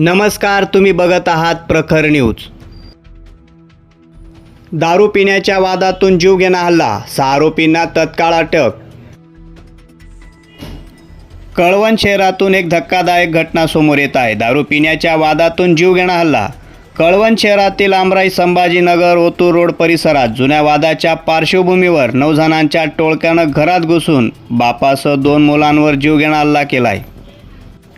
नमस्कार तुम्ही बघत आहात प्रखर न्यूज. दारू पिण्याच्या वादातून जीव घेणा हल्ला सहा आरोपींना तत्काळ अटक. कळवण शहरातून एक धक्कादायक घटना समोर येत आहे. दारू पिण्याच्या वादातून जीव घेणा हल्ला. कळवण शहरातील आमराई संभाजीनगर ओतूर रोड परिसरात जुन्या वादाच्या पार्श्वभूमीवर नऊ जणांच्या टोळक्यानं घरात घुसून बापासह दोन मुलांवर जीवघेणा हल्ला केलाय.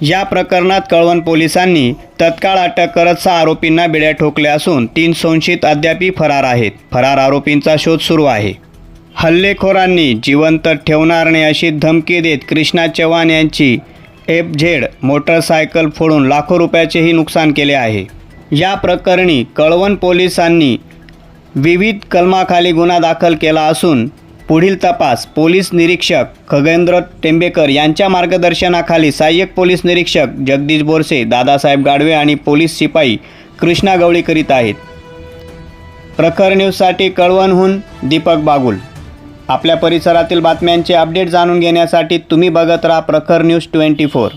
या प्रकरणात कळवण पोलिसांनी तत्काळ अटक करत सहा आरोपींना बिड्या ठोकल्या असून तीन संशयित अद्यापी फरार आहेत. फरार आरोपींचा शोध सुरू आहे. हल्लेखोरांनी जिवंत ठेवणार नाही अशी धमकी देत कृष्णा चव्हाण यांची एफ झेड मोटरसायकल फोडून लाखो रुपयाचेही नुकसान केले आहे. या प्रकरणी कळवण पोलिसांनी विविध कलमाखाली गुन्हा दाखल केला असून पुढील तपास पोलीस निरीक्षक खगेंद्र टेंबेकर यांच्या मार्गदर्शनाखाली सहाय्यक पोलीस निरीक्षक जगदीश बोरसे दादासाहेब गाडवे आणि पोलीस शिपाई कृष्णा गवळी करीत आहेत. प्रखर न्यूजसाठी कळवणहून दीपक बागुल. आपल्या परिसरातील बातम्यांचे अपडेट जाणून घेण्यासाठी तुम्ही बघत राहा प्रखर न्यूज ट्वेंटी फोर.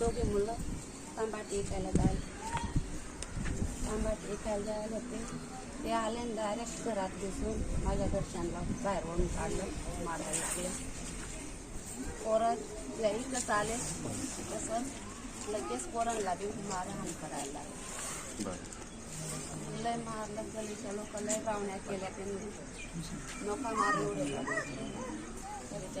दोघे मुलं. तांबाट विकायला जायला तांबाट विकायला जायला होते। ते आले आणि डायरेक्ट घरात घुसून माझ्या घरच्यांना बाहेर ओढून काढलं मारायला लागले पोरं त्या इकडंच आले तसं लगेच पोरांना देऊन मारहाण करायला लागले लय मारलं गलीच्या लोक लय रावण्या केल्या त्यांनी नका मारू एवढे तरी ते